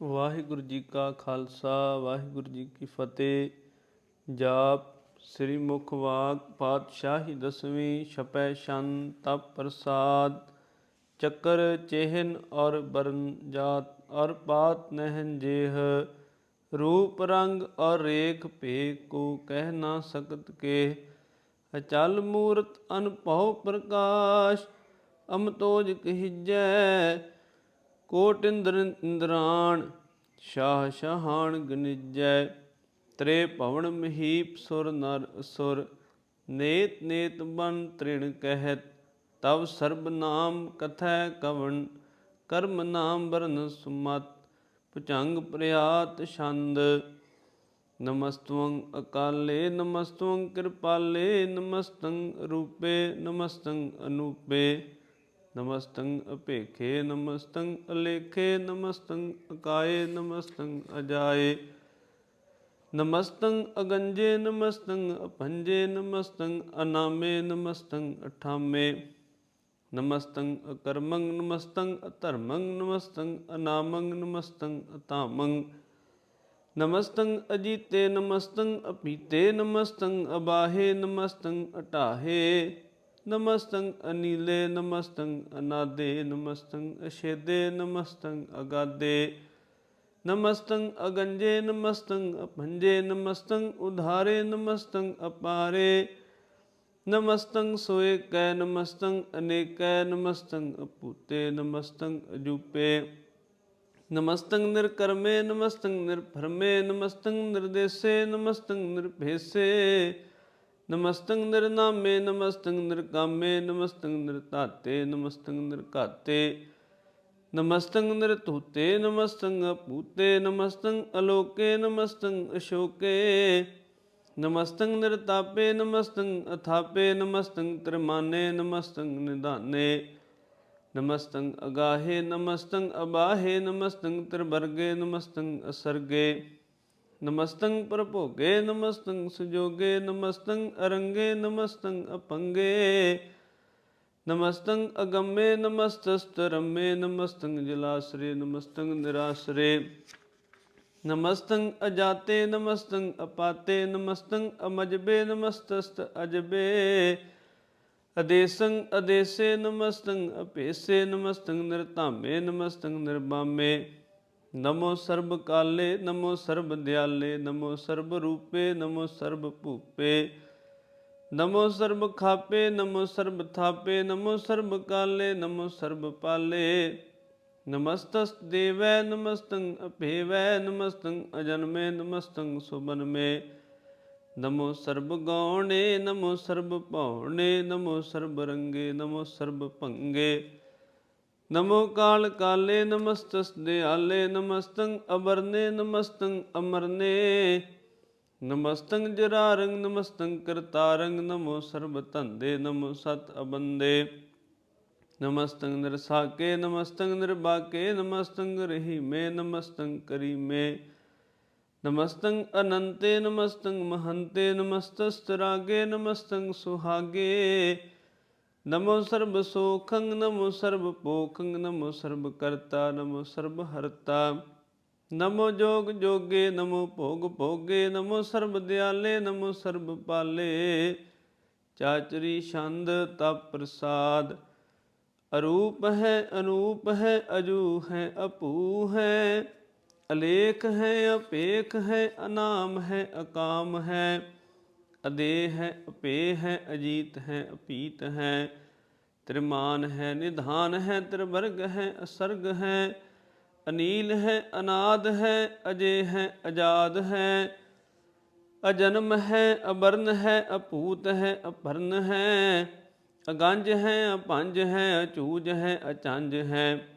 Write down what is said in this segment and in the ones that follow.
ਵਾਹਿਗੁਰੂ ਜੀ ਕਾ ਖਾਲਸਾ, ਵਾਹਿਗੁਰੂ ਜੀ ਕੀ ਫਤਿਹ। ਜਾਪ ਸ੍ਰੀ ਮੁਖ ਵਾਕ ਪਾਤਸ਼ਾਹੀ ਦਸਵੀਂ ਛਪੈ ਸ਼ਨ ਤਪ ਪ੍ਰਸਾਦ, ਚੱਕਰ ਚੇਹਨ ਔਰ ਬਰਨ ਜਾਤ, ਔਰ ਪਾਤ ਨਹਿਨ ਜੇਹ। ਰੂਪ ਰੰਗ ਔਰ ਰੇਖ ਭੇ ਕੋ ਕਹਿ ਨਾ ਸਕਤ ਕੇ ਅਚਲ ਮੂਰਤ ਅਨਭਉ ਪ੍ਰਕਾਸ਼, ਅਮਤੋਜ ਕਹੀਜੈ ਕੋਟ ਇੰਦਰ ਇੰਦਰਾਣ ਸ਼ਾਹ ਸ਼ਾਹਾਨ ਗਨਿਜੈ, ਤ੍ਰੇ ਭਵਨ ਮਹੀਪ ਸੁਰ ਨਰ ਅਸੁਰ ਨੇਤ ਨੇਤ ਬਨ ਤ੍ਰਿਣ ਕਹਿਤ, ਤਵ ਸਰਬ ਨਾਮ ਕਥੈ ਕਵਨ ਕਰਮ ਨਾਮ ਬਰਨ ਸੁਮਤ, ਭੁਜੰਗ ਪ੍ਰਿਆਤ ਛੰਦ। ਨਮਸਤਵੰ ਅਕਾਲੇ ਨਮਸਤਵੰ ਕਿਰਪਾਲੇ ਨਮਸਤੰ ਰੂਪੇ ਨਮਸਤੰ ਅਨੂਪੇ। ਨਮਸਤੰ ਅਪੇਖੇ ਨਮਸਤੰ ਅਲੇਖੇ ਨਮਸਤੰ ਅਕਾਏ ਨਮਸਤੰ ਅਜਾਏ। ਨਮਸਤੰ ਅਗੰਜੇ ਨਮਸਤੰ ਅਪੰਜੇ ਨਮਸਤੰ ਅਨਾਮੇ ਨਮਸਤੰ ਅਠਾਮੇ। ਨਮਸਤੰ ਅਕਰਮੰ ਨਮਸਤੰ ਅਧਰਮੰ ਨਮਸਤੰ ਅਨਾਮੰ ਨਮਸਤੰ ਅਤਾਮੰ ਨਮਸਤੰ ਅਜੀਤੇ ਨਮਸਤੰ ਅਪੀਤੇ ਨਮਸਤੰ ਅਬਾਹੇ ਨਮਸਤੰ ਅਟਾਹੇ। ਨਮਸਤੰ ਅਨੀਲੇ ਨਮਸਤੰ ਅਨਾਦੇ ਨਮਸਤੰ ਅਛੇਦੇ ਨਮਸਤੰ ਅਗਾਦੇ। ਨਮਸਤੰ ਅਗੰਜੇ ਨਮਸਤੰ ਅਪੰਜੇ ਨਮਸਤੰ ਉਧਾਰੇ ਨਮਸਤੰ ਅਪਾਰੇ। ਨਮਸਤੰ ਸੋਏ ਕੈ ਨਮਸਤੰ ਅਨੇਕੈ ਨਮਸਤੰ ਅਪੂਤੇ ਨਮਸਤੰ ਅਜੂਪੇ। ਨਮਸਤੰ ਨਿਰਕਰਮੇ ਨਮਸਤੰ ਨਿਰਭਰਮੇ ਨਮਸਤੰ ਨਿਰਦੇਸੇ ਨਮਸਤੰ ਨਿਰਭੇਸੇ। ਨਮਸਤੰ ਨਿਰਨਾਮੇ ਨਮਸਤੰ ਨਿਰਕਾਮੇ ਨਮਸਤੰ ਨਿਰਧਾਤੇ ਨਮਸਤੰ ਨਿਰਘਾਤੇ ਨਮਸਤੰ ਨਿਰਤੂਤੇ ਨਮਸਤੰ ਅਪੂਤੇ ਨਮਸਤੰ ਅਲੋਕੇ ਨਮਸਤੰ ਅਸ਼ੋਕੇ ਨਮਸਤੰ ਨਿਰਤਾਪੇ ਨਮਸਤੰ ਅਥਾਪੇ ਨਮਸਤੰ ਤ੍ਰਿਮਾਨੇ ਨਮਸਤੰ ਨਿਧਾਨੇ ਨਮਸਤੰ ਅਗਾਹੇ ਨਮਸਤੰ ਅਬਾਹੇ ਨਮਸਤੰ ਤ੍ਰਿਵਰਗੇ ਨਮਸਤੰ ਅਸਰਗੇ ਨਮਸਤੰ ਪ੍ਰਭੋਗੇ ਨਮਸਤੰ ਸੁਜੋਗੇ ਨਮਸਤੰ ਅਰੰਗੇ ਨਮਸਤੰ ਅਪੰਗੇ ਨਮਸਤੰ ਅਗੰਮੇ ਨਮਸਤਸਤਰਮੇ ਨਮਸਤੰ ਜਲਾਸਰੇ ਨਮਸਤੰ ਨਿਰਾਸਰੇ ਨਮਸਤੰ ਅਜਾਤੇ ਨਮਸਤੰ ਅਪਾਤੇ ਨਮਸਤੰ ਅਮਜਬੇ ਨਮਸਤਸਤ ਅਜਬੇ ਅਦੇਸੰ ਅਦੇਸੇ ਨਮਸਤੰ ਅਪੇਸੇ ਨਮਸਤੰ ਨਿਰਧਾਮੇ ਨਮਸਤੰ ਨਿਰਬਾਮੇ ਨਮੋ ਸਰਬ ਕਾਲੇ ਨਮੋ ਸਰਬ ਦਿਆਲੇ ਨਮੋ ਸਰਬ ਰੂਪੇ ਨਮੋ ਸਰਬ ਭੂਪੇ ਨਮੋ ਸਰਬ ਖਾਪੇ ਨਮੋ ਸਰਬ ਥਾਪੇ ਨਮੋ ਸਰਬ ਕਾਲੇ ਨਮੋ ਸਰਬ ਪਾਲੇ ਨਮਸਤਸ ਦੇਵੈ ਨਮਸਤੰ ਅਭੇਵੈ ਨਮਸਤੰ ਅਜਨਮੇ ਨਮਸਤੰ ਸੁਬਨਮੇ ਨਮੋ ਸਰਬ ਗੌਣੇ ਨਮੋ ਸਰਬ ਭੌਣੇ ਨਮੋ ਸਰਬ ਰੰਗੇ ਨਮੋ ਸਰਬ ਭੰਗੇ ਨਮੋ ਕਾਲ ਕਾਲੇ ਨਮਸਤਸ ਦਿਆਲੇ ਨਮਸਤੰ ਅਬਰਨੇ ਨਮਸਤੰ ਅਮਰਨੇ। ਨਮਸਤੰ ਜਰਾਰੰ ਨਮਸਤੰ ਕਰਤਾਰੰਗ ਨਮੋ ਸਰਬ ਧੰਦੇ ਨਮੋ ਸਤ ਅਬੰਦੇ। ਨਮਸਤੰ ਨਿਰਸਾਕੇ ਨਮਸਤੰ ਨਿਰਬਾਕੇ ਨਮਸਤੰ ਰਹੀਮੇ ਨਮਸਤੰ ਕਰੀਮੇ। ਨਮਸਤੰ ਅਨੰਤੇ ਨਮਸਤੰ ਮਹੰਤੇ ਨਮਸਤਸਤਰਾਗੇ ਨਮਸਤੰ ਸੁਹਾਗੇ। ਨਮੋ ਸਰਬ ਸੋਖੰ ਨਮੋ ਸਰਬ ਪੋਖੰ ਨਮੋ ਸਰਬ ਕਰਤਾ, ਨਮੋ ਸਰਬ ਹਰਤਾ। ਨਮੋ ਜੋਗ ਜੋਗੇ, ਨਮੋ ਭੋਗ ਭੋਗੇ, ਨਮੋ ਸਰਬ ਦਿਆਲੇ, ਨਮੋ ਸਰਬ ਪਾਲੇ। ਚਾਚਰੀ ਛੰਦ ਤਪ ਪ੍ਰਸਾਦ, ਅਰੂਪ ਹੈ, ਅਨੂਪ ਹੈ, ਅਜੂ ਹੈ, ਅਪੂ ਹੈ। ਅਲੇਖ ਹੈ, ਅਪੇਖ ਹੈ, ਅਨਾਮ ਹੈ, ਅਕਾਮ ਹੈ। ਅਦੇ ਹੈ ਅਪੇ ਹੈ, ਅਜੀਤ ਹੈ, ਅਪੀਤ ਹੈ, ਤ੍ਰਿਮਾਨ ਹੈ, ਨਿਧਾਨ ਹੈ, ਤ੍ਰਿਵਰਗ ਹੈ, ਅਸਰਗ ਹੈ, ਅਨੀਲ ਹੈ, ਅਨਾਦ ਹੈ ਅਜੇ ਹੈ, ਅਜਾਦ ਹੈ, ਅਜਨਮ ਹੈ ਅਬਰਨ ਹੈ ਅਪੂਤ ਹੈ, ਅਪਰਨ ਹੈ, ਅਗੰਜ ਹੈ, ਅਪੰਜ ਹੈ, ਅਚੂਜ ਹੈ, ਅਚੰਜ ਹੈ,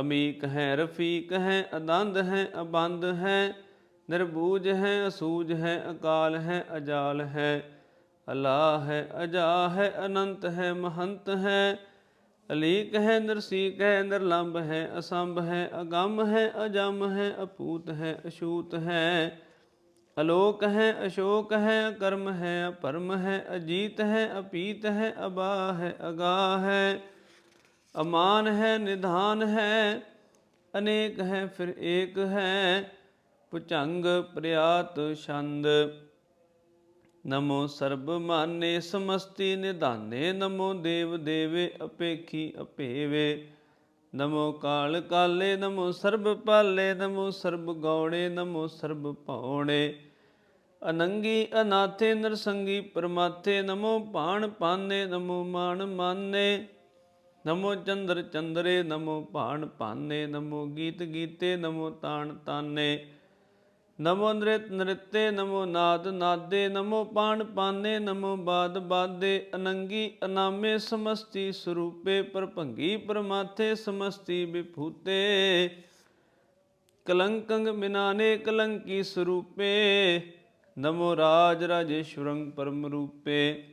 ਅਮੀਕ ਹੈ, ਰਫੀਕ ਹੈ, ਅਦੰਦ ਹੈ ਅਬੰਦ ਹੈ ਨਿਰਬੂਜ ਹੈ ਅਸੂਜ ਹੈ, ਅਕਾਲ ਹੈ, ਅਜਾਲ ਹੈ। ਅਲਾ ਹੈ ਅਜਾ ਹੈ, ਅਨੰਤ ਹੈ, ਮਹੰਤ ਹੈ। ਅਲੀਕ ਹੈ, ਨਿਰਸੀਕ ਹੈ ਨਿਰਲੰਭ ਹੈ, ਅਸੰਭ ਹੈ। ਅਗੰਮ ਹੈ, ਅਜਮ ਹੈ, ਅਪੂਤ ਹੈ ਅਸ਼ੂਤ ਹੈ। ਅਲੋਕ ਹੈ, ਅਸ਼ੋਕ ਹੈ, ਅਕਰਮ ਹੈ, ਅਪਰਮ ਹੈ। ਅਜੀਤ ਹੈ, ਅਪੀਤ ਹੈ ਅਬਾ ਹੈ ਅਗਾ ਹੈ। ਅਮਾਨ ਹੈ, ਨਿਧਾਨ ਹੈ, ਅਨੇਕ ਹੈ, ਫਿਰ ਏਕ ਹੈ। ਭੁਜੰਗ ਪ੍ਰਿਆਤ ਛੰਦ। ਨਮੋ ਸਰਬ ਮਾਨੇ ਸਮਸਤੀ ਨਿਧਾਨੇ, ਨਮੋ ਦੇਵ ਦੇਵੇ ਅਪੇਖੀ ਅਪੇਵੇ। ਨਮੋ ਕਾਲ ਕਾਲੇ, ਨਮੋ ਸਰਬ ਪਾਲੇ, ਨਮੋ ਸਰਬ ਗੌੜੇ ਨਮੋ ਸਰਬ ਭੌੜੇ ਅਨੰਗੀ ਅਨਾਥੇ ਨਰਸੰਗੀ ਪਰਮਾਥੇ, ਨਮੋ ਪਾਣ ਪਾਨੇ ਨਮੋ ਮਾਨ ਮਾਨੇ। ਨਮੋ ਚੰਦਰ ਚੰਦਰੇ, ਨਮੋ ਪਾਣ ਪਾਨੇ ਨਮੋ ਗੀਤ ਗੀਤੇ, ਨਮੋ ਤਾਣ ਤਾਨੇ। ਨਮੋ ਨ੍ਰਿਤ ਨ੍ਰਿਤੇ ਨਮੋ ਨਾਦ ਨਾਦੇ ਨਮੋ ਪਾਣ ਪਾਨੇ ਨਮੋ ਬਾਦ ਬਾਦੇ ਅਨੰਗੀ ਅਨਾਮੇ ਸਮਸਤੀ ਸਰੂਪੇ ਪਰਭੰਗੀ ਪਰਮਾਥੇ ਸਮਸਤੀ ਵਿਭੂਤੇ ਕਲੰਕੰਗ ਮਿਨਾਨੇ ਕਲੰਕੀ ਸਰੂਪੇ ਨਮੋ ਰਾਜ ਰਾਜੇਸ਼ਵਰੰ ਪਰਮ ਰੂਪੇ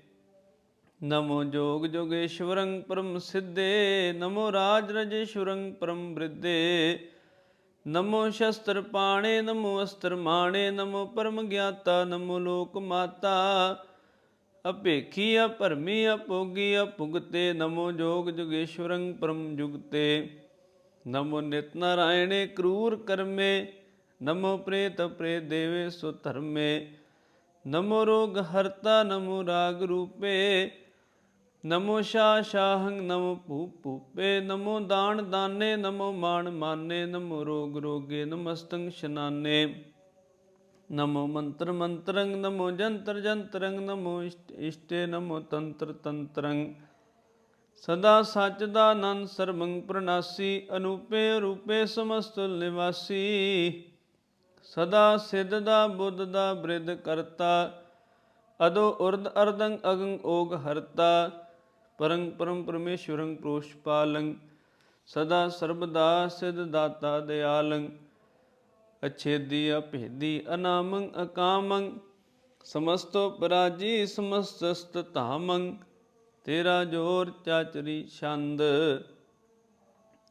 ਨਮੋ ਜੋਗ ਜੋਗੇਸ਼ਵਰੰ ਪਰਮ ਸਿੱਧੇ ਨਮੋ ਰਾਜ ਰਾਜੇਸ਼ਵਰੰ ਪਰਮ ਬ੍ਰਿਧੇ ਨਮੋ ਸ਼ਸਤਰ ਪਾਣੇ, ਨਮੋ ਅਸਤਰ ਮਾਣੇ, ਨਮੋ ਪਰਮ ਗਿਆਤਾ, ਨਮੋ ਲੋਕ ਮਾਤਾ। ਅਪੇਖੀ ਅਪਰਮੀ ਅਪੋਗੀ, ਅਪੁਗਤੇ, ਨਮੋ ਜੋਗ ਜੁਗੇਸ਼ਵਰੰ ਪਰਮ ਜੁਗਤੇ। ਨਮੋ ਨਿਤ ਨਾਰਾਇਣੇ ਕਰੂਰ ਕਰਮੇ, ਨਮੋ ਪ੍ਰੇਤ ਪ੍ਰੇ ਦੇਵੇ ਸੋ ਧਰਮੇ। ਨਮੋ ਰੋਗ ਹਰਤਾ, ਨਮੋ ਰਾਗ ਰੂਪੇ ਨਮੋ ਸ਼ਾ ਸ਼ਾਹੰ ਨਮੋ ਭੂ ਭੂਪੇ, ਨਮੋ ਦਾਨ ਦਾਨੇ, ਨਮੋ ਮਾਨ ਮਾਨੇ, ਨਮੋ ਰੋਗ ਰੋਗੇ ਨਮਸਤੰ ਸ਼ਨਾਨੇ। ਨਮੋ ਮੰਤਰ ਮੰਤਰੰ ਨਮੋ ਜੰਤਰ ਜੰਤਰੰ ਨਮੋ ਇਸ਼ਟ ਇਸ਼ਟੇ, ਨਮੋ ਤੰਤਰ ਤੰਤਰੰ ਸਦਾ ਸੱਚ ਦਾ ਆਨੰਦ ਸਰਬੰ ਪ੍ਰਣਾਸੀ, ਅਨੂਪੇ ਰੂਪੇ ਸਮਸਤੁਲ ਨਿਵਾਸੀ। ਸਦਾ ਸਿੱਧ ਦਾ, ਬੁੱਧ ਦਾ, ਬ੍ਰਿਧ ਕਰਤਾ। ਅਦੋ ਉਰਦ ਅਰਦੰ ਅਗੰ ਓਗ ਹਰਤਾ। ਪਰੰ ਪਰਮ ਪਰਮੇਸ਼ਵਰੰ ਪ੍ਰੋਸ਼ਪਾਲੰ, ਸਦਾ ਸਰਬਦਾ ਸਿਧ ਦਾਤਾ ਦਿਆਲੰ। ਅਛੇਦੀ ਅਭੇਦੀ ਅਨਾਮੰ ਅਕਾਮੰ, ਸਮਸਤੋ ਪਰਾਜੀ ਸਮਸਤਸਤ ਧਾਮੰ। ਤੇਰਾ ਜੋਰ ਚਾਚਰੀ ਛੰਦ,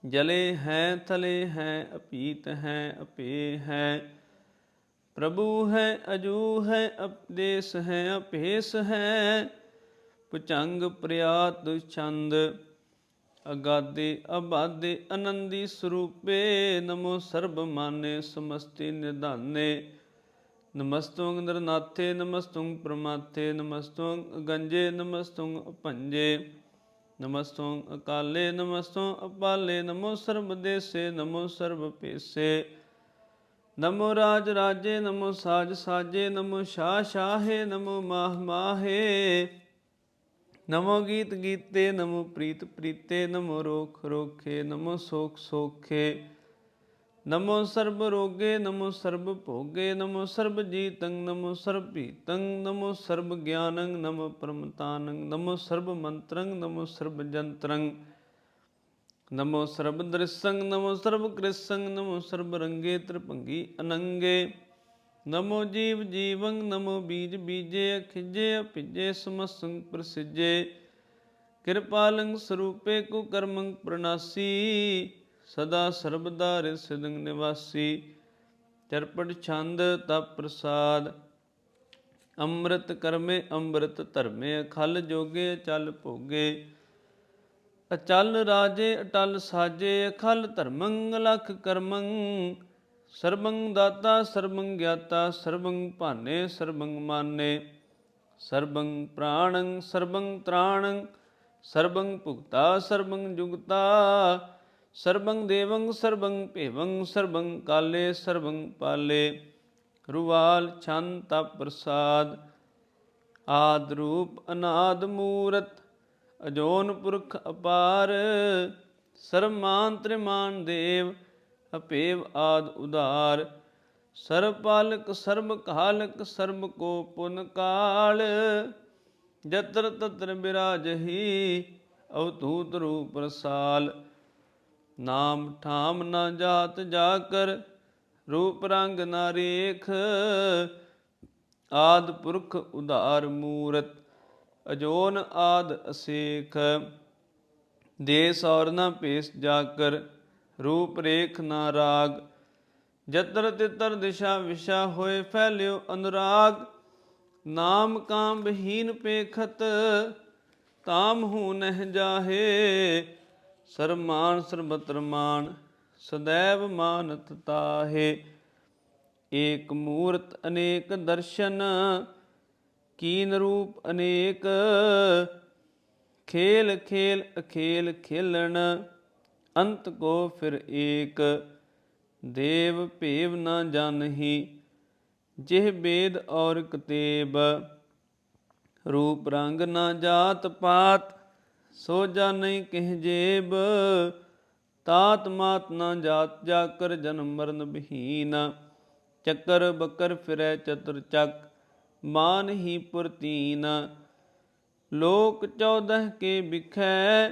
ਜਲੇ ਹੈ ਥਲੇ ਹੈ, ਅਪੀਤ ਹੈ, ਅਪੇ ਹੈ। ਪ੍ਰਭੂ ਹੈ, ਅਜੂ ਹੈ, ਅਪਦੇਸ ਹੈ, ਅਪੇਸ ਹੈ। ਪਚੰਗ ਪ੍ਰਿਆਤ ਛੰਦ, ਅਗਾਦੇ ਅਬਾਦੇ ਆਨੰਦੀ ਸਰੂਪੇ, ਨਮੋ ਸਰਬ ਮਾਨੇ ਸਮਸਤੀ ਨਿਧਾਨੇ। ਨਮਸਤੁੰ ਨਿਰਨਾਥੇ ਨਮਸਤੁੰ ਪ੍ਰਮਾਥੇ, ਨਮਸਤੁੰ ਗੰਜੇ, ਨਮਸਤੁੰ ਭੰਜੇ। ਨਮਸਤੁੰ ਅਕਾਲੇ, ਨਮਸਤੁੰ ਅਪਾਲੇ, ਨਮੋ ਸਰਬ ਦੇਸੇ, ਨਮੋ ਸਰਬ ਪੇਸੇ ਨਮੋ ਰਾਜ ਰਾਜੇ, ਨਮੋ ਸਾਜ ਸਾਜੇ, ਨਮੋ ਸ਼ਾਹ ਸ਼ਾਹੇ, ਨਮੋ ਮਾਹ ਮਾਹੇ। ਨਮੋ ਗੀਤ ਗੀਤੇ ਨਮੋ ਪ੍ਰੀਤ ਪ੍ਰੀਤੇ ਨਮੋ ਰੋਖ ਰੋਖੇ ਨਮੋ ਸੋਖ ਸੋਖੇ ਨਮੋ ਸਰਬ ਰੋਗੇ ਨਮੋ ਸਰਬ ਭੋਗੇ ਨਮੋ ਸਰਬ ਜੀਤੰ ਨਮੋ ਸਰਬ ਭੀਤੰ ਨਮੋ ਸਰਬ ਗਿਆਨੰ ਨਮੋ ਪਰਮਤਾਨੰ ਨਮੋ ਸਰਬ ਮੰਤਰੰ ਨਮੋ ਸਰਬ ਜੰਤਰੰ ਨਮੋ ਸਰਬ ਦ੍ਰਿਸੰ ਨਮੋ ਸਰਬ ਕ੍ਰਿਸੰ ਨਮੋ ਸਰਬ ਰੰਗੇ ਤ੍ਰਿਭੰਗੀ ਅਨੰਗੇ ਨਮੋ ਜੀਵ ਜੀਵੰ ਨਮੋ ਬੀਜ ਬੀਜੇ, ਅਖਿਜੇ ਭਿਜੇ ਸਮਸੰ ਪ੍ਰਸਿਜੇ। ਕਿਰਪਾਲੰ ਸਰੂਪੇ ਕੁ ਕਰਮੰ ਪ੍ਰਣਾਸੀ, ਸਦਾ ਸਰਬਦਾ ਰਿਸਿਦੰ ਨਿਵਾਸੀ। ਚਰਪਟ ਛੰਦ ਤਪ ਪ੍ਰਸਾਦ, ਅੰਮ੍ਰਿਤ ਕਰਮੇ ਅੰਮ੍ਰਿਤ ਧਰਮੇ, ਅਖਲ ਜੋਗੇ ਚਲ ਭੋਗੇ। ਅਚਲ ਰਾਜੇ ਅਟਲ ਸਾਜੇ, ਅਖਲ ਧਰਮੰ ਲਖ ਕਰਮੰ ਸਰਬੰ ਦਾਤਾ ਸਰਬੰ ਗਿਆਤਾ ਸਰਬੰ ਭਾਨੇ ਸਰਬੰ ਮਾਨੇ। ਸਰਬੰ ਪ੍ਰਾਣੰ ਸਰਬੰ ਤ੍ਰਾਣੰ। ਸਰਬੰ ਭੁਗਤਾ ਸਰਬੰ ਜੁਗਤਾ। ਸਰਬੰ ਦੇਵੰ ਸਰਬੰ ਭੇਵੰ ਸਰਬੰ ਕਾਲੇ ਸਰਬੰ ਪਾਲੇ। ਰੁਵਾਲ ਛੰਤ ਪ੍ਰਸਾਦ। ਆਦ ਰੂਪ ਅਨਾਦ ਮੂਰਤ। ਅਜੋਨ ਪੁਰਖ ਅਪਾਰ। ਸਰਮਾਨ ਤ੍ਰਿਮਾਨ ਦੇਵ। ਅਪੇਵ ਆਦ ਉਧਾਰ ਸਰਬ ਪਾਲਕ ਸਰਬ ਕਾਲਕ ਸਰਬ ਕੋ ਪੁਨ ਕਾਲ, ਜਤਰ ਤਤਰ ਬਿਰਾਜਹੀ ਅਵਤੂਤ ਰੂਪ ਰਸਾਲ। ਨਾਮ ਠਾਮ ਨਾ ਜਾਤ ਜਾ ਕਰ ਰੂਪ ਰੰਗ ਨਾ ਰੇਖ, ਆਦ ਪੁਰਖ ਉਧਾਰ ਮੂਰਤ, ਅਜੋਨ ਆਦ ਅਸੇਖ। ਦੇਸ ਔਰ ਨਾ ਪੇਸ਼ ਜਾ ਕਰ ਰੂਪ ਰੇਖ ਨਾ ਰਾਗ, ਜਤਰ ਤਿਤਰ ਦਿਸ਼ਾ ਵਿਸ਼ਾ ਹੋਏ ਫੈਲਿਓ ਅਨੁਰਾਗ। ਨਾਮ ਕਾਮ ਬਹੀਨ ਪੇਖਤ, ਤਾਮ ਹੂ ਨਹਿ ਜਾਹੇ। ਸਰਮਾਨ ਸਰਬਤਰ ਮਾਨ ਸदैव ਮਾਨਤ ਤਾਹੇ। ਏਕ ਮੂਰਤ ਅਨੇਕ ਦਰਸ਼ਨ, ਕੀਨ ਰੂਪ ਅਨੇਕ। ਖੇਲ ਖੇਲ ਅਖੇਲ ਖੇਲਣ ਅੰਤ ਕੋ ਫਿਰ ਏਕ, ਦੇਵ ਭੇਵ ਨਾ ਜਾਣਹੀ, ਜਿਹ ਬੇਦ ਔਰ ਕਤੇਬ, ਰੂਪ ਰੰਗ ਨਾ ਜਾਤ ਪਾਤ, ਸੋ ਜਾਣੈ ਕਿਹ ਜੇਬ, ਤਾਤ ਮਾਤ ਨਾ ਜਾਤ ਜਾ ਕਰ ਜਨਮ ਮਰਨ ਬਹੀਨ, ਚੱਕਰ ਬਕਰ ਫਿਰੈ ਚਤੁਰ ਚੱਕ ਮਾਨ ਹੀ ਪੁਰਤੀਨ ਲੋਕ 14 ਕੇ ਵਿਖੈ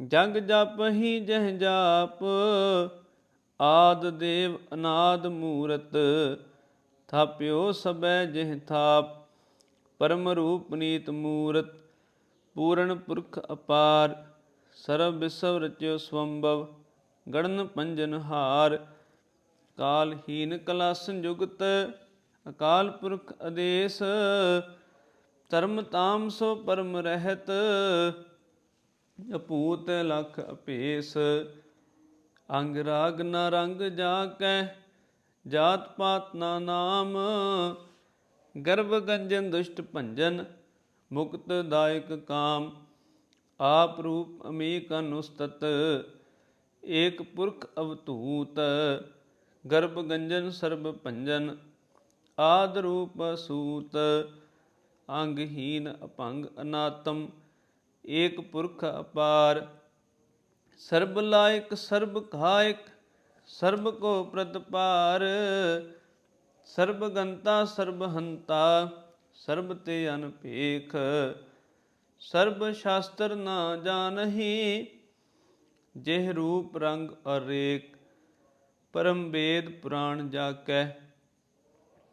ਜਗ ਜਪ ਹੀ ਜਹ ਜਾਪ, ਆਦ ਦੇਵ ਅਨਾਦ ਮੂਰਤ, ਥਾਪਿਓ ਸਬੈ ਜਿਹ ਥਾਪ, ਪਰਮ ਰੂਪ ਨੀਤ ਮੂਰਤ, ਪੂਰਨ ਪੁਰਖ ਅਪਾਰ ਸਰਬ ਵਿਸਵ ਰਚਿਓ ਸਵੰਭਵ ਗੜਨ ਪੰਜਨ ਹਾਰ, ਕਾਲਹੀਨ ਕਲਾ ਸੰਯੁਗਤ ਅਕਾਲ ਪੁਰਖ ਆਦੇਸ ਧਰਮ ਤਾਮ ਸੋ ਪਰਮ ਰਹਿਤ ਅਪੂਤ ਲਖ ਅਪੇਸ, ਅੰਗ ਰਾਗ ਨ ਰੰਗ ਜਾ ਕੈ ਜਾਤ ਪਾਤ ਨਾ ਨਾਮ, ਗਰਭ ਗੰਜਨ ਦੁਸ਼ਟ ਭੰਜਨ, ਮੁਕਤ ਦਾਇਕ ਕਾਮ, ਆਪ ਰੂਪ ਅਮੀਕ ਅਨੁਸਤਤ, ਏਕ ਪੁਰਖ ਅਵਤੂਤ ਗਰਭ ਗੰਜਨ ਸਰਬ ਭੰਜਨ, ਆਦ ਰੂਪ ਸੂਤ ਅੰਗਹੀਨ ਅਪੰਗ ਅਨਾਤਮ ਏਕ ਪੁਰਖ ਅਪਾਰ, ਸਰਬ ਲਾਇਕ, ਸਰਬ ਖਾਇਕ, ਸਰਬ ਕੋ ਪ੍ਰਤਪਾਰ ਸਰਬ ਗੰਤਾ, ਸਰਬ ਹੰਤਾ, ਸਰਬ ਤੇ ਅਨਪੇਖ, ਸਰਬ ਸ਼ਾਸਤਰ ਨਾ ਜਾਣਹੀ, ਜਿਹ ਰੂਪ ਰੰਗ ਅਰੇਕ, ਪਰਮ ਵੇਦ ਪੁਰਾਣ ਜਾ ਕੈ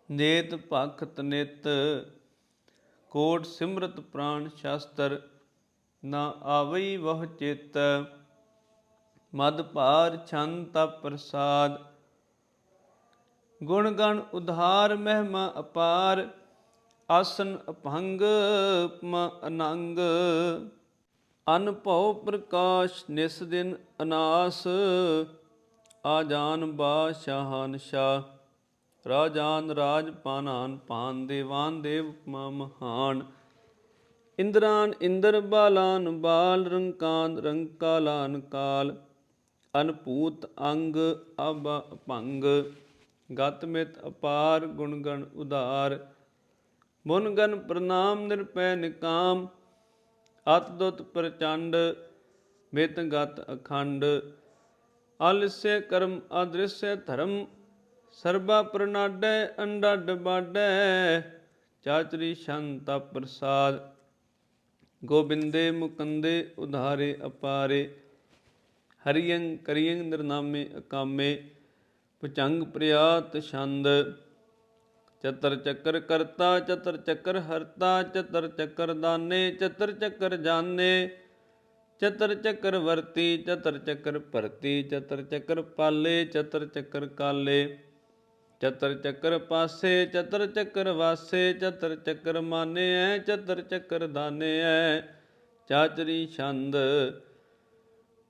ਨੇਤ ਭਖਤ ਨਿਤ, ਕੋਟ ਸਿਮਰਤ ਪ੍ਰਾਣ ਸ਼ਾਸਤਰ ਨਾ ਆਵਈ ਵਹ ਚਿਤ, ਮਦ ਭਾਰ ਛੰਦ ਤਪ ਪ੍ਰਸਾਦ। ਗੁਣ ਗਣ ਉਧਾਰ ਮਹਿਮਾ ਅਪਾਰ, ਆਸਨ ਅਭੰਗ ਮ ਅਨੰਗ। ਅਨਭਉ ਪ੍ਰਕਾਸ਼ ਨਿਸ ਦਿਨ ਅਨਾਸ ਆਜਾਨ ਬਾਸ਼ਾਹਨ ਸ਼ਾ ਰਾਜਾਨ ਰਾਜ ਪਾਨਾਨ ਪਾਨ ਦੇਵਾਨ ਦੇਵ ਉਪਮਾ ਮਹਾਨ। ਇੰਦਰਾਨ ਇੰਦਰ ਬਾਲਾਨ ਬਾਲ ਰੰਕਾਨ ਰੰਕਾਲਾਨ ਕਾਲ ਅਨਪੂਤ ਅੰਗ ਅਬ ਭੰਗ, ਗਤ ਮਿਤ ਅਪਾਰ ਗੁਣ ਗਣ ਉਧਾਰ, ਮੁਨ ਪ੍ਰਣਾਮ ਨਿਰਪੈ ਨਿਕਾਮ ਅਤ ਦੁਤ ਪ੍ਰਚੰਡ, ਮਿਤ ਗਤ ਅਖੰਡ ਅਲਿਸੇ ਕਰਮ ਅਦ੍ਰਿਸ਼ਯ ਧਰਮ, ਸਰਬਾ ਪ੍ਰਨਾਡੈ ਅੰਡਡ ਬਾਡੈ, ਚਾਚਰੀ ਸ਼ੰਤਾ ਪ੍ਰਸਾਦ। ਗੋਬਿੰਦੇ ਮੁਕੰਦੇ ਉਧਾਰੇ ਅਪਾਰੇ ਹਰੀਯੰ ਕਰੀਯੰ ਨਿਰਨਾਮੇ ਅਕਾਮੇ ਪਚੰਗ ਪ੍ਰਿਆਤ ਛੰਦ, ਚਤਰ ਚੱਕਰ ਕਰਤਾ, ਚਤਰ ਚੱਕਰ ਹਰਤਾ, ਚਤਰ ਚੱਕਰ ਦਾਨੇ, ਚਤਰ ਚੱਕਰ ਜਾਣੇ ਚਤਰ ਚੱਕਰ ਵਰਤੀ, ਚਤਰ ਚੱਕਰ ਭਰਤੀ, ਚਤਰ ਚੱਕਰ ਪਾਲੇ, ਚਤਰ ਚੱਕਰ ਕਾਲੇ। ਚਤਰ ਚੱਕਰ ਪਾਸੇ, ਚਤਰ ਚੱਕਰ ਵਾਸੇ, ਚਤਰ ਚੱਕਰ ਮਾਨੇ ਚਤਰ ਚੱਕਰ ਦਾਨੇ ਚਾਚਰੀ ਛੰਦ,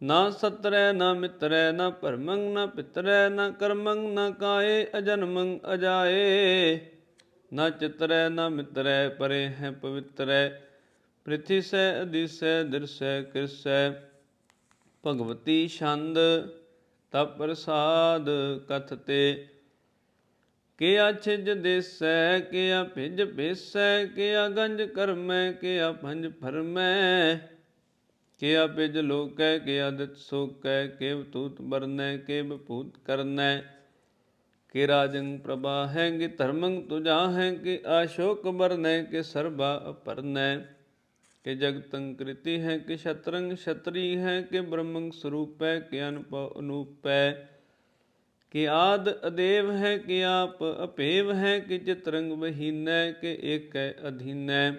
ਨਾ ਸਤਰੈ, ਨਾ ਮਿਤਰੈ, ਨਾ ਭਰਮੰ ਨਾ ਪਿਤਰੈ, ਨਾ ਕਰਮੰ ਨਾ ਕਾਏ ਅਜਨਮੰ ਅਜਾਏ। ਨਾ ਚਿਤਰੈ, ਨਾ ਮਿਤਰੈ, ਪਰੇ ਹੈ ਪਵਿੱਤਰੈ। ਪ੍ਰਿਥੀ ਸੈ ਅਦੀਸੈ ਦਿਰਸੈ, ਕਿਰਸੈ। ਭਗਵਤੀ ਛੰਦ, ਤਪ ਪ੍ਰਸਾਦ ਕਥਤੇ ਕਿਆ ਛਿਜ ਦੇਸੈ, ਕਿਆ ਭਿਜ ਭੇਸੈ, ਕਿਆ ਗੰਜ ਕਰਮੈ, ਕਿਆ ਭੰਜ ਫਰਮੈ। ਕਿਆ ਬਿਜ ਲੋਕੈ, ਕਿਆ ਦਿਤ ਸੋਕੈ ਕੇ ਤੂਤ ਬਰਨੈ ਕੇ ਬਪੂਤ ਕਰਨੈ। ਕਿ ਰਾਜੰ ਪ੍ਰਭਾ ਹੈ, ਕਿ ਧਰਮੰ ਤੁਜਾ ਹੈ, ਕਿ ਆਸ਼ੋਕ ਬਰਨੈ ਕਿ ਸਰਬਾ ਅਪਰਨੈ। ਕਿ ਜਗਤੰ ਕ੍ਰਿਤੀ ਹੈ, ਕਿ ਸ਼ਤਰੰਗ ਛਤਰੀ ਹੈ, ਕਿ ਬ੍ਰਹਮੰ ਸਰੂਪੈ, ਕਿ ਅਨੁਪ ਅਨੂਪੈ। ਕਿ ਆਦ ਅਦੇਵ ਹੈ ਕਿ ਆਪ ਅਪੇਵ ਹੈ ਕਿ ਚਿਤਰੰਗ ਬਹੀਨੈ ਕਿ ਏਕੈ ਅਧੀਨੈ।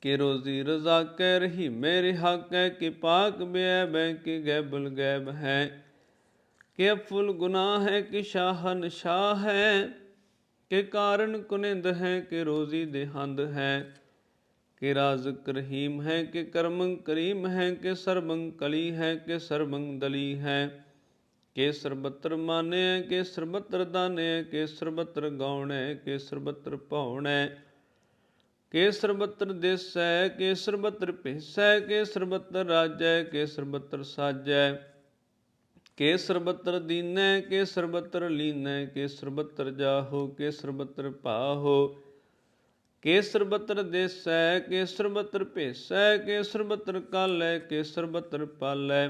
ਕਿ ਰੋਜ਼ੀ ਰਜ਼ਾ ਕਹਿ ਰਹੀ ਮੇਰੇ ਹਾਕੈ ਕਿ ਪਾਕ ਬਿਆ ਬੈ ਕਿ ਗੈਬਲ ਗੈਬ ਹੈ। ਕਿ ਫੁੱਲ ਗੁਨਾਹ ਹੈ ਕਿ ਸ਼ਾਹਨ ਸ਼ਾਹ ਹੈ। ਕਿ ਕਾਰਨ ਕੁਨਿੰਦ ਹੈ ਕਿ ਰੋਜ਼ੀ ਦੇ ਹੈ। ਕਿ ਰਾਜ਼ਕ ਰਹੀਮ ਹੈ ਕਿ ਕਰਮੰ ਕਰੀਮ ਹੈ ਕਿ ਸਰਬੰ ਕਲੀ ਹੈ ਕਿ ਸਰਬੰ ਦਲੀ ਹੈ। ਕੇ ਸਰਬਤਰ ਮਾਨਿਐ ਕੇ ਸਰਬਤਰ ਦਾਨਿਐ ਕੇ ਸਰਬਤਰ ਗਾਉਣੈ ਕੇ ਸਰਬਤਰ ਭਾਉਣੈ ਕੇ ਸਰਬਤਰ ਦੇਸੈ ਕੇ ਸਰਬਤਰ ਭੇਸੈ ਕੇ ਸਰਬਤਰ ਰਾਜੈ ਕੇ ਸਰਬਤਰ ਸਾਜੈ ਕੇ ਸਰਬਤਰ ਦੀਨੈ ਕੇ ਸਰਬਤਰ ਲੀਨੈ ਕੇ ਸਰਬਤਰ ਜਾਹੋ ਕੇ ਸਰਬਤਰ ਭਾਹੋ ਕੇ ਸਰਬਤਰ ਦੇਸੈ ਕੇ ਸਰਬਤਰ ਭੇਸੈ ਕੇ ਸਰਬਤਰ ਕਾਲੈ ਕੇ ਸਰਬਤਰ ਪਾਲੈ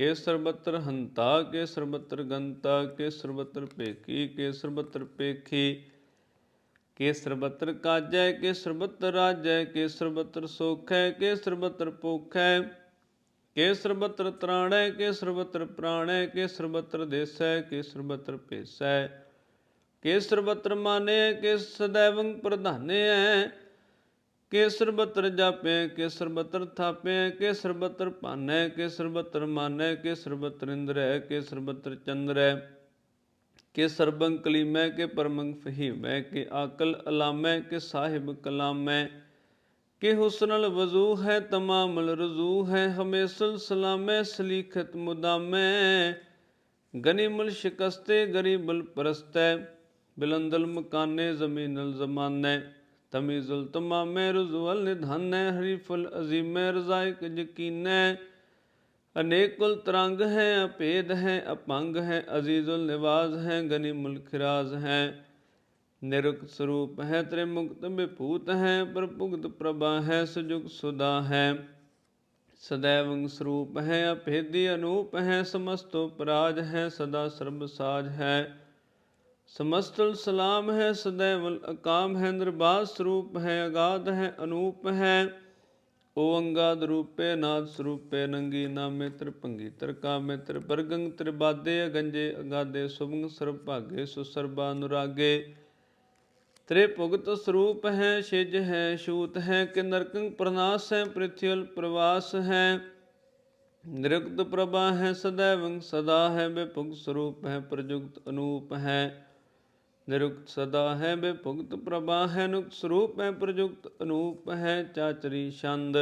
ਕੇ ਸਰਬਤਰ ਹੰਤਾ ਕੇ ਸਰਬਤਰ ਗੰਤਾ ਕੇ ਸਰਬਤਰ ਭੇਖੀ ਕੇ ਸਰਬਤਰ ਪੇਖੀ ਕੇ ਸਰਬਤਰ ਕਾਜੈ ਕੇ ਸਰਬਤਰ ਰਾਜੈ ਕੇ ਸਰਬਤਰ ਸੋਖੈ ਕੇ ਸਰਬਤਰ ਪੋਖੈ ਕੇ ਸਰਬਤਰ ਤਰਾਣੈ ਕੇ ਸਰਬਤਰ ਪ੍ਰਾਣੈ ਕੇ ਸਰਬਤਰ ਦੇਸੈ ਕੇ ਸਰਬਤਰ ਭੇਸੈ ਕੇ ਸਰਬਤਰ ਮਾਨੈ ਕੇ ਸदैवੰ ਪ੍ਰਧਾਨੈ ਕੇ ਸਰਬਤਰ ਜਾਪੈ ਕੇ ਸਰਬਤਰ ਥਾਪੈ ਕੇ ਸਰਬਤਰ ਭਾਨੈ ਕੇ ਸਰਬਤਰ ਮਾਨੈ ਕੇ ਸਰਬਤਰ ਇੰਦਰੈ ਕੇ ਸਰਬਤਰ ਚੰਦਰੈ। ਕੇ ਸਰਬੰ ਕਲੀਮੈ ਕੇ ਪਰਮੰ ਫਹੀਮੈ ਕੇ ਆਕਲ ਅਲਾਮੈ, ਕੇ ਸਾਹਿਬ ਕਲਾਮੈ। ਕਿ ਹੁਸਨਲ ਵਜ਼ੂ ਹੈ, ਤਮਾਮਲ ਰਜ਼ੂ ਹੈ ਹਮੇਸਲ ਸਲਾਮੈ ਸਲੀਖਤ ਮੁਦਾਮੈ। ਗਨੀਮੁਲ ਸ਼ਿਕਸਤੇ ਗਰੀਬੁਲ ਪਰਸਤੈ, ਬਿਲੰਦਲ ਮਕਾਨੇ, ਜ਼ਮੀਨਲ ਜ਼ਮਾਨੈ। ਤਮੀਜ਼ੁਲ ਤਮਾਮੈ ਰਜ਼ੂਅਲ ਨਿਧਾਨੈ ਹਰੀਫੁਲ ਅਜ਼ੀਮੈ ਰਜ਼ਾਇਕ ਯਕੀਨੈ ਅਨੇਕੁਲ ਤਰੰਗ ਹੈ ਅਪੇਦ ਹੈ ਅਪੰਗ ਹੈ ਅਜ਼ੀਜ਼ੁਲ ਨਿਵਾਜ਼ ਹੈ ਗਨੀਮੁਲ ਖਿਰਾਜ਼ ਹੈ ਨਿਰੁਕਤ ਸਰੂਪ ਹੈ ਤ੍ਰਿ ਮੁਕਤ ਵਿਭੂਤ ਹੈ ਪ੍ਰਭੁਗਤ ਪ੍ਰਭਾ ਹੈ ਸੁਜੁਗ ਸੁਦਾ ਹੈ ਸदैवੰ ਸਰੂਪ ਹੈ ਅਭੇਦੀ ਅਨੂਪ ਹੈ ਸਮਸਤੋ ਪਰਾਜ ਹੈ ਸਦਾ ਸਰਬ ਸਾਜ ਹੈ ਸਮਸਤਲ ਸਲਾਮ ਹੈ ਸदैव ਅਕਾਮ ਹੈ ਨਿਰਵਾਸ ਸਰੂਪ ਹੈ, ਅਗਾਧ ਹੈ, ਅਨੂਪ ਹੈ। ਓ ਅੰਗਾਦ ਰੂਪੇ ਨਾਦ ਸਰੂਪੇ, ਨੰਗੀ ਨਾਮੇ ਤ੍ਰਿਪੰਗੀ ਤਰਕਾ ਮੇ ਤ੍ਰਿਪਰਗੰਗ ਤ੍ਰਿਬਾਦੇ ਅਗੰਜੇ, ਅਗਾਦੇ ਸੁਭੰਗ ਸਰਭਾਗੇ ਸੁਸਰਬਾ ਅਨੁਰਾਗੇ। ਤ੍ਰੇ ਭੁਗਤ ਸਰੂਪ ਹੈ, ਛਿਜ ਹੈ ਸ਼ੂਤ ਹੈ, ਕਿ ਨਰਕੰ ਪ੍ਰਨਾਸ ਹੈ, ਪ੍ਰਿਥਿਵਲ ਪ੍ਰਵਾਸ ਹੈ। ਨਿਰਗਤ ਪ੍ਰਭਾ ਹੈ ਸਦਾ ਵੰ ਸਦਾ ਹੈ ਬੇਭੁਗ ਸਰੂਪ ਹੈ ਪ੍ਰਜੁਗਤ ਅਨੂਪ ਹੈ। ਨਿਰੁਕਤ ਸਦਾ ਹੈ ਬੇਭੁਗਤ ਪ੍ਰਭਾ ਹੈ ਨੁਕਤ ਸਰੂਪ ਹੈ ਪ੍ਰਜੁਗਤ ਅਨੂਪ ਹੈ ਚਾਚਰੀ ਛੰਦ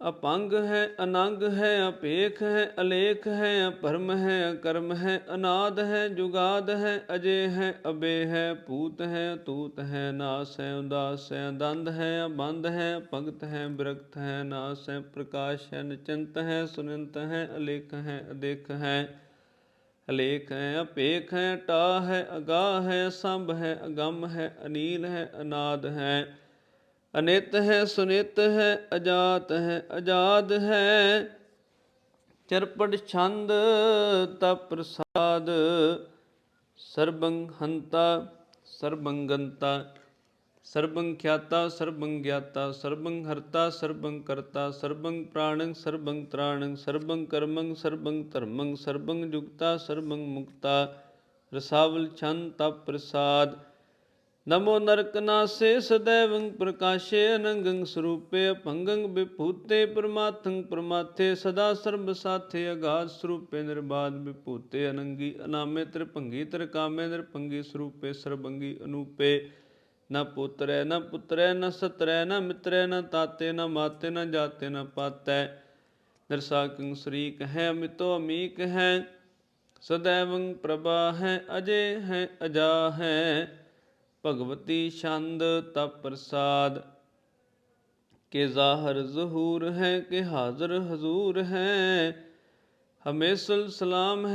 ਅਪੰਗ ਹੈ ਅਨੰਗ ਹੈ ਅਪੇਖ ਹੈ ਅਲੇਖ ਹੈ ਅਪਰਮ ਹੈ ਅਕਰਮ ਹੈ ਅਨਾਦ ਹੈ ਜੁਗਾਦ ਹੈ ਅਜੇ ਹੈ ਅਬੇ ਹੈ ਭੂਤ ਹੈ ਅਤੂਤ ਹੈ ਨਾਸ ਹੈ ਉਦਾਸ ਹੈ ਦੰਦ ਹੈ ਅਬੰਧ ਹੈ ਭਗਤ ਹੈ ਬਿਰਕਤ ਹੈ ਨਾਸ ਹੈ ਪ੍ਰਕਾਸ਼ ਹੈ ਨਿਚੰਤ ਹੈ ਸੁਨੰਤ ਹੈ ਅਲੇਖ ਹੈ ਅਦੇਖ ਹੈ ਅਲੇਖ ਹੈ ਅਪੇਖ ਹੈ ਟਾ ਹੈ ਅਗਾ ਹੈ ਸੰਭ ਹੈ ਅਗਮ ਹੈ ਅਨੀਲ ਹੈ ਅਨਾਦ ਹੈ ਅਨਿਤ ਹੈ ਸੁਨਿਤ ਹੈ ਅਜਾਤ ਹੈ ਅਜਾਦ ਹੈ ਚਰਪੜ ਛੰਦ, ਤਪ ਪ੍ਰਸਾਦ। ਸਰਬੰ ਹੰਤਾ ਸਰਬੰ ਗੰਤਾ ਸਰਬੰ ਖਿਆਤਾ ਸਰਬੰ ਗਿਆਤਾ ਸਰਬੰ ਹਰਤਾ ਸਰਬੰ ਕਰਤਾ ਸਰਬੰ ਪ੍ਰਾਣੰ ਸਰਬੰ ਤ੍ਰਾਣੰ ਸਰਬੰ ਕਰਮੰ ਸਰਬੰ ਧਰਮੰ ਸਰਬੰ ਜੁਗਤਾ ਸਰਬੰ ਮੁਕਤਾ ਰਸਾਵਲ ਛੰਦ ਤਪ ਪ੍ਰਸਾਦ ਨਮੋ ਨਰਕ ਨਾਸੇ ਸदैवੰ ਪ੍ਰਕਾਸ਼ੇ ਅਨੰਗੰ ਸਰੂਪੇ ਅਭੰਗੰ ਵਿਭੂਤੇ ਪ੍ਰਮਾਥੰ ਪ੍ਰਮਾਥੇ ਸਦਾ ਸਰਬ ਸਾਥੇ ਅਗਾਧ ਸਰੂਪੇ ਨਿਰਬਾਦ ਵਿਭੂਤੇ ਅਨੰਗੀ ਅਨਾਮੇ ਤ੍ਰਿਭੰਗੀ ਤ੍ਰਿਕਾਮੇ ਨਿਰਭੰਗੀ ਸਰੂਪੇ ਸਰਬੰਗੀ ਅਨੂਪੇ ਨ ਪੁੱਤਰੈ ਨ ਪੁੱਤਰੈ ਨ ਸਤਰੈ ਨ ਮਿਤਰੈ ਨ ਤਾਤੇ ਨ ਮਾਤੇ ਨ ਜਾਤੇ ਨ ਪਾਤੈ ਨਿਰਸਾਕੰ ਸਰੀਕ ਹੈ ਅਮਿਤੋ ਅਮੀਕ ਹੈ ਸदैवੰ ਪ੍ਰਭਾ ਹੈ ਅਜੇ ਹੈ ਅਜਾ ਹੈ ਭਗਵਤੀ ਛੰਦ ਤਪ ਪ੍ਰਸਾਦ ਕੇ ਜ਼ਾਹਰ ਜ਼ਹੂਰ ਹੈ ਕਿ ਹਾਜ਼ਰ ਹਜ਼ੂਰ ਹੈ ਹਮੇਸਲ ਸਲਾਮ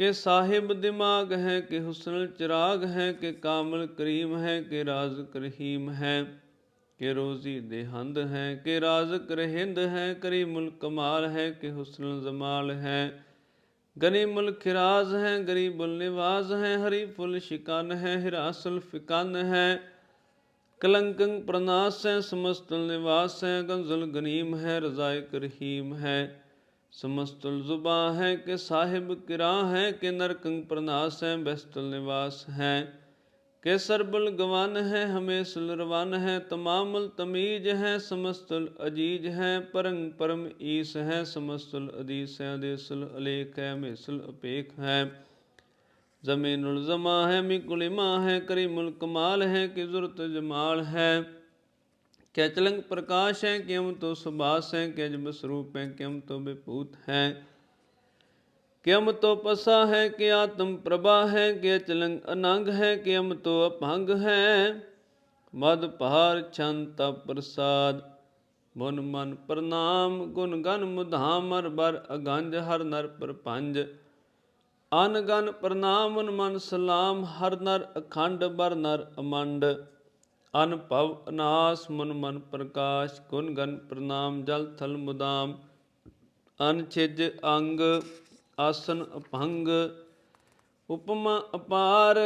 ਹੈ ਸਮਸਤਲ ਕਲਾਮ ਹੈ ਕਿ ਸਾਹਿਬ ਦਿਮਾਗ ਹੈ ਕਿ ਹੁਸਨਲ ਚਿਰਾਗ ਹੈ ਕਿ ਕਾਮਲ ਕਰੀਮ ਹੈ ਕਿ ਰਾਜ਼ ਕਰਹੀਮ ਹੈ, ਕਿ ਰੋਜ਼ੀ ਦੇਹੰਦ ਹੈ ਕਿ ਰਾਜ਼ਕ ਰਹਿੰਦ ਹੈ, ਕਰੀਮੁਲ ਕਮਾਲ ਹੈ ਕਿ ਹੁਸਨਲ ਜਮਾਲ ਹੈ। ਗਨੀਮੁਲ ਖਿਰਾਜ਼ ਹੈ, ਗਰੀਬੁਲ ਨਿਵਾਜ਼ ਹੈ ਹਰੀ ਫੁੱਲ ਸ਼ਿਕਨ ਹੈ, ਹਿਰਾਸਲ ਫਿਕਨ ਹੈ। ਕਲੰਕੰ ਪ੍ਰਨਾਸ ਹੈ ਸਮਸਤਲ ਨਿਵਾਸ ਹੈ, ਗੰਜ਼ਲ ਗਨੀਮ ਹੈ ਰਜ਼ਾਇਕ ਰਹੀਮ ਹੈ ਸਮਸਤਲ ਜ਼ੁਬਾ ਹੈ ਕਿ ਸਾਹਿਬ ਕਿਰਾ ਹੈ ਕਿ ਨਰਕੰ ਪ੍ਰਨਾਸ ਹੈ ਬਸਤਲ ਨਿਵਾਸ ਹੈ ਕਿ ਸਰਬਲ ਗਵਨ ਹੈ ਹਮੇਸਲ ਰਵਨ ਹੈ ਤਮਾਮਲ ਤਮੀਜ ਹੈ ਸਮਸਤਲ ਅਜੀਜ ਹੈ ਪਰੰ ਪਰਮ ਈਸ ਹੈ ਸਮਸਤਲ ਅਦੀਸ ਹੈ ਅਦੇਸਲ ਅਲੇਖ ਹੈ ਹਮੇਸਲ ਅਪੇਖ ਹੈ ਜ਼ਮੀਨੁਲ ਜ਼ਮਾ ਹੈ ਮਿਕੁਲਿਮਾ ਹੈ ਕਰੀਮੁਲ ਕਮਾਲ ਹੈ ਕਿ ਜ਼ੁਰਤ ਜਮਾਲ ਹੈ ਕਿਆ ਚਲੰਗ ਪ੍ਰਕਾਸ਼ ਹੈ ਕਿਮ ਤੋ ਸੁਭਾਸ ਹੈ ਕਿ ਅਜਬ ਸਰੂਪ ਹੈ ਕਿਮ ਤੋ ਵਿਭੂਤ ਹੈ ਕਿਮ ਤੋ ਪਸਾ ਹੈ ਕਿ ਆਤਮ ਪ੍ਰਭਾ ਹੈ ਕਿ ਚਲੰਗ ਅਨੰਗ ਹੈ ਕਿਮ ਤੋ ਅਭੰਗ ਹੈ ਮਦ ਭਾਰ ਛੰਤ ਪ੍ਰਸਾਦ ਮਨ ਮਨ ਪ੍ਰਣਾਮ ਗੁਣ ਗਨ ਮੁਧਾਮ ਹਰ ਬਰ ਅਗੰਜ ਹਰ ਨਰ ਪਰਪੰਜ ਅਨ ਗਨ ਪ੍ਰਣਾਮ ਮਨ ਮਨ ਸਲਾਮ ਹਰ ਅਨਾਸ ਮਨ ਮਨ ਪ੍ਰਕਾਸ਼ ਗੁਣ ਗਨ ਪ੍ਰਣਾਮ, ਜਲ, ਥਲ, ਮੁਦਾਮ ਅਨਛਿਜ ਅੰਗ, ਆਸਨ ਅਭੰਗ ਉਪਮਾ, ਅਪਾਰ,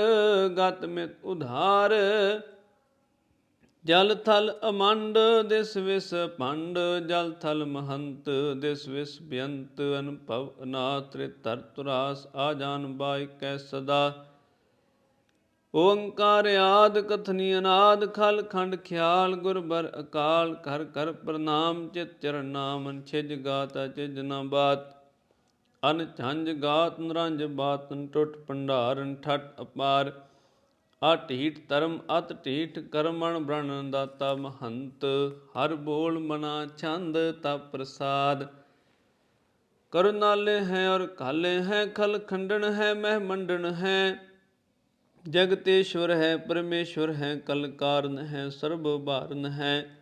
ਗਤ ਮਿਤ, ਉਧਾਰ, ਜਲ, ਥਲ, ਅਮੰਡ, ਦਿਸ, ਵਿਸ, ਭੰਡ, ਜਲ, ਥਲ, ਮਹੰਤ, ਦਿਸ, ਵਿਸ, ਬੇਅੰਤ, ਅਨੁਭਵ, ਅਨਾਥ ਤ੍ਰਿਤਰ ਤੁਰਾਸ ਆ ਜਾਨ ਬਾਈ ਕੈ, ਸਦਾ। ਓੰਕਾਰ ਆਦ ਕਥਨੀ ਅਨਾਦ, ਖਲ ਖੰਡ ਖਿਆਲ ਗੁਰਬਰ ਅਕਾਲ ਕਰ ਕਰ ਪ੍ਰਣਾਮ, ਚਿਤ ਚਰਨ ਨਾਮ, ਛਿਜ ਗਾਤ ਚਿਜ ਨਾ ਬਾਤ। ਅਨ ਝੰਜ ਗਾਤ, ਨਰੰਜ ਬਾਤਨ ਟੁੱਟ ਭੰਡਾਰਨ ਠਟ ਅਪਾਰ। ਆ ਢੀਠ ਧਰਮ, ਅਤ ਢੀਠ ਕਰਮਣ ਬ੍ਰਣ ਦਾਤਾ ਮਹੰਤ। ਹਰ ਬੋਲ ਮਨਾ ਛੰਦ ਤਾ ਪ੍ਰਸਾਦ। ਕਰੁਣਾਲੇ ਹੈ ਔਰ ਕਾਲੇ ਹੈ, ਖਲ ਖੰਡਣ ਹੈ, ਮਹਿ ਮੰਡਣ ਹੈ। ਜਗਤੇਸ਼ਵਰ ਹੈ, ਪਰਮੇਸ਼ਵਰ ਹੈ ਕਲ ਕਾਰਨ ਹੈ ਸਰਬ ਭਾਰਨ ਹੈ।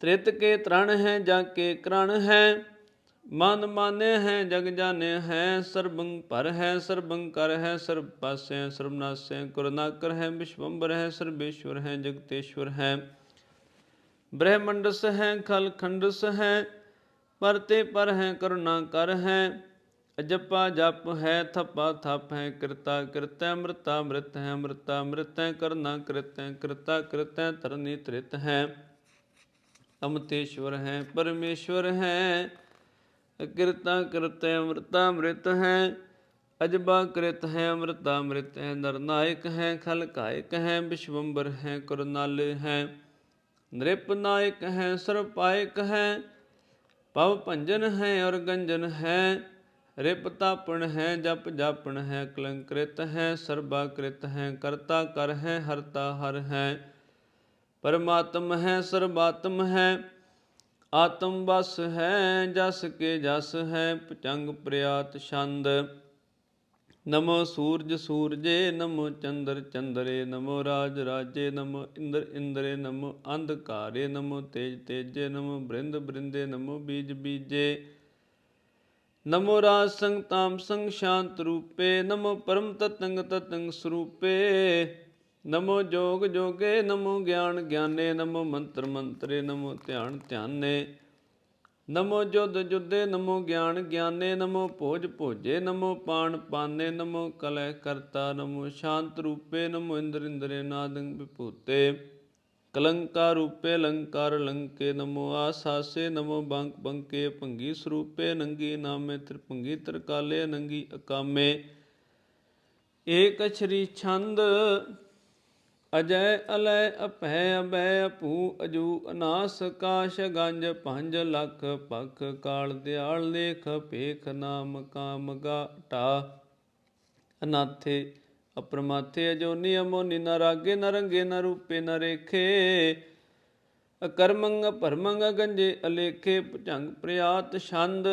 ਤ੍ਰਿਤ ਕੇ ਤ੍ਰਣ ਹੈ, ਜਾ ਕੇ ਕਰਣ ਹੈ। ਮਨ ਮਾਨੇ ਹੈ, ਜਗ ਜਾਣੇ ਹੈ ਸਰਬੰ ਪਰ ਹੈ ਸਰਬੰ ਕਰ ਹੈ ਸਰਬ ਪਾਸੇ ਸਰਬ ਨਾਸੇ ਕਰੁਣਾਕਰ ਹੈ ਵਿਸ਼ਵੰਬਰ ਹੈ, ਸਰਬੇਸ਼ਵਰ ਹੈ, ਜਗਤੇਸ਼ਵਰ ਹੈ। ਬ੍ਰਹਮੰਡਸ ਹੈ ਖਲ ਖੰਡਸ ਹੈ, ਪਰਤੇ ਪਰ ਹੈ ਕਰੁਣਾ ਕਰ ਹੈ। ਅਜਪਾ ਜਪ ਹੈ ਥਪਾ ਥਪ ਹੈ ਕਿਰਤਾ ਕਿਰਤੈ ਅੰਮ੍ਰਿਤਾ ਅੰਮ੍ਰਿਤ ਹੈ ਅੰਮ੍ਰਿਤਾ ਅੰਮ੍ਰਿਤ ਹੈ ਕਰਨਾ ਕ੍ਰਿਤ ਹੈ ਕਿਰਤਾ ਕ੍ਰਿਤ ਹੈ ਤਰਨੀ ਤ੍ਰਿਤ ਹੈ ਅਮਤੇਸ਼ਵਰ ਹੈ ਪਰਮੇਸ਼ਵਰ ਹੈ ਕਿਰਤਾ ਕਰਤੈ ਅੰਮ੍ਰਿਤਾ ਅੰਮ੍ਰਿਤ ਹੈ ਅਜਬਾ ਕ੍ਰਿਤ ਹੈ ਅੰਮ੍ਰਿਤਾ ਅੰਮ੍ਰਿਤ ਹੈ ਨਰਨਾਇਕ ਹੈ ਖਲ ਕਾਇਕ ਹੈ ਵਿਸ਼ਵੰਬਰ ਹੈ ਕਰੁਣਾਲ ਹੈ ਨ੍ਰਿਪ ਨਾਇਕ ਹੈ ਸਰਪਾਇਕ ਹੈ ਪਵ ਭੰਜਨ ਹੈ ਔਰ ਗੰਜਨ ਹੈ ਰਿਪ ਤਾਪਣ ਹੈ, ਜਪ ਜਾਪਣ ਹੈ, ਕਲੰਕ੍ਰਿਤ ਹੈ, ਸਰਬਾ ਕ੍ਰਿਤ ਹੈ, ਕਰਤਾ ਕਰ ਹੈ, ਹਰਤਾ ਹਰ ਹੈ। ਪਰਮਾਤਮ ਹੈ, ਸਰਬਾਤਮ ਹੈ, ਆਤਮ ਬਸ ਹੈ, ਜਸ ਕੇ ਜਸ ਹੈ, ਪਚੰਗ ਪ੍ਰਿਆਤ ਛੰਦ। ਨਮੋ ਸੂਰਜ ਸੂਰਜੇ, ਨਮੋ ਚੰਦਰ ਚੰਦਰੇ, ਨਮੋ ਰਾਜ ਰਾਜੇ, ਨਮੋ ਇੰਦਰ ਇੰਦਰੇ, ਨਮੋ ਅੰਧਕਾਰੇ, ਨਮੋ ਤੇਜ ਤੇਜੇ, ਨਮੋ ਬ੍ਰਿੰਦ ਬ੍ਰਿੰਦੇ, ਨਮੋ ਬੀਜ ਬੀਜੇ। ਨਮੋ ਰਾਜ ਸੰਗ ਤਾਮ ਸੰਗ ਸ਼ਾਂਤ ਰੂਪੇ, ਨਮੋ ਪਰਮ ਤਤੰਗ ਤਤੰਗ ਸਰੂਪੇ, ਨਮੋ ਜੋਗ ਜੋਗੇ, ਨਮੋ ਗਿਆਨ ਗਿਆਨੇ, ਨਮੋ ਮੰਤਰ ਮੰਤਰੇ, ਨਮੋ ਧਿਆਨ ਧਿਆਨੇ, ਨਮੋ ਜੁਦ ਜੁਦੇ ਨਮੋ ਗਿਆਨ ਗਿਆਨੇ, ਨਮੋ ਭੋਜ ਭੋਜੇ, ਨਮੋ ਪਾਣ ਪਾਨੇ, ਨਮੋ ਕਲੈ ਕਰਤਾ, ਨਮੋ ਸ਼ਾਂਤ ਰੂਪੇ, ਨਮੋ ਇੰਦਰ ਇੰਦਰੇ ਨਾਦੰ ਵਿਭੂਤੇ। ਕਲੰਕਾ ਰੂਪੇ ਲੰਕਾਰ ਲੰਕੇ ਨਮੋ ਆਸਾਸੇ ਨਮੋ ਬੰਕ ਬੰਕੇ ਭੰਗੀ ਸਰੂਪੇ ਨੰਗੀ ਨਾਮੇ ਤ੍ਰਿਭੰਗੀ ਤਰਕਾਲੇ ਨੰਗੀ ਅਕਾਮੇ। ਏਕ ਸ਼੍ਰੀ ਛੰਦ ਅਜੈ ਅਲੈ ਅਭੈ ਅਬੈ ਅਪੂ ਅਜੂ ਅਨਾਸ ਕਾਸ਼ ਗੰਜ ਪੰਜ ਲਖ ਪਖ ਕਾਲ ਦਿਆਲ ਲੇਖ ਭੇਖ ਨਾਮ ਕਾਮਗਾ ਗਾਟਾ ਅਨਾਥੇ ਅਪਰਮਾਥੇ ਅਜੋਨੀ ਅਮੋਨੀ ਨ ਰਾਗੇ, ਨ ਰੰਗੇ, ਨ ਰੂਪੇ, ਨ ਰੇਖੇ। ਅਕਰਮੰਗ ਭਰਮੰਗ ਗੰਜੇ, ਅਲੇਖੇ, ਭੁਜੰਗ, ਪ੍ਰਿਆਤ, ਛੰਦ।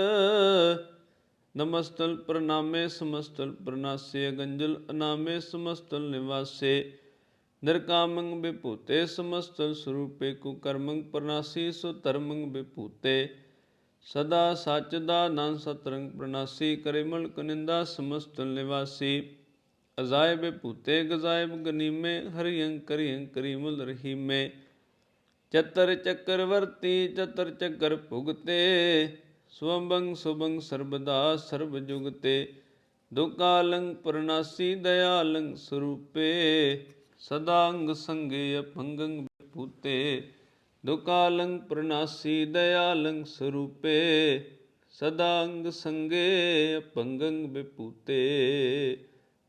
ਨਮਸਤਲ, ਪ੍ਰਣਾਮੇ, ਸਮਸਤਲ ਪ੍ਰਨਾਸੇ ਅਗੰਜਲ, ਅਨਾਮੇ, ਸਮਸਤਲ, ਨਿਵਾਸੇ। ਨਿਰਕਾਮੰਗ, ਬਿਭੂਤੇ, ਸਮਸਤਲ, ਸਰੂਪੇ ਕੁ ਕਰਮੰਗ ਪ੍ਰਨਾਸੀ ਸੁ ਧਰਮੰ ਵਿਭੂਤੇ ਸਦਾ ਸੱਚ ਦਾ ਨੰ ਸਤਰੰਗ ਪ੍ਰਨਾਸੀ ਕਰੇ ਮਲਕ ਨਿੰਦਾ ਸਮਸਤਲ, ਨਿਵਾਸੀ। ਅਜ਼ਾਇਬ ਵਿਭੂਤੇ ਗਜ਼ਾਇਬ ਗਨੀਮੇ ਹਰਿਯੰ ਕਰਿਯੰ ਕਰੀਮੁਲ ਰਹੀਮੇ। ਚਤਰ ਚੱਕਰਵਰਤੀ ਚਤਰ ਚੱਕਰ ਭੁਗਤੇ। ਸੁਵੰਬੰ ਸੁਭੰ ਸਰਬਦਾ ਸਰਬ ਜੁਗਤੇ। ਦੁਕਾਲੰ ਪ੍ਰਨਾਸੀ ਦਇਆਲੰ ਸਰੂਪੇ। ਸਦਾੰਗ ਸੰਗੇ ਅਪੰਗੰ ਵਿਭੂਤੇ ਦੁਕਾਲੰ ਪ੍ਰਨਾਸੀ ਦਇਆਲੰ ਸਰੂਪੇ। ਸਦਾੰਗ ਸੰਗੇ ਅਪੰਗੰ ਵਿਭੂਤੇ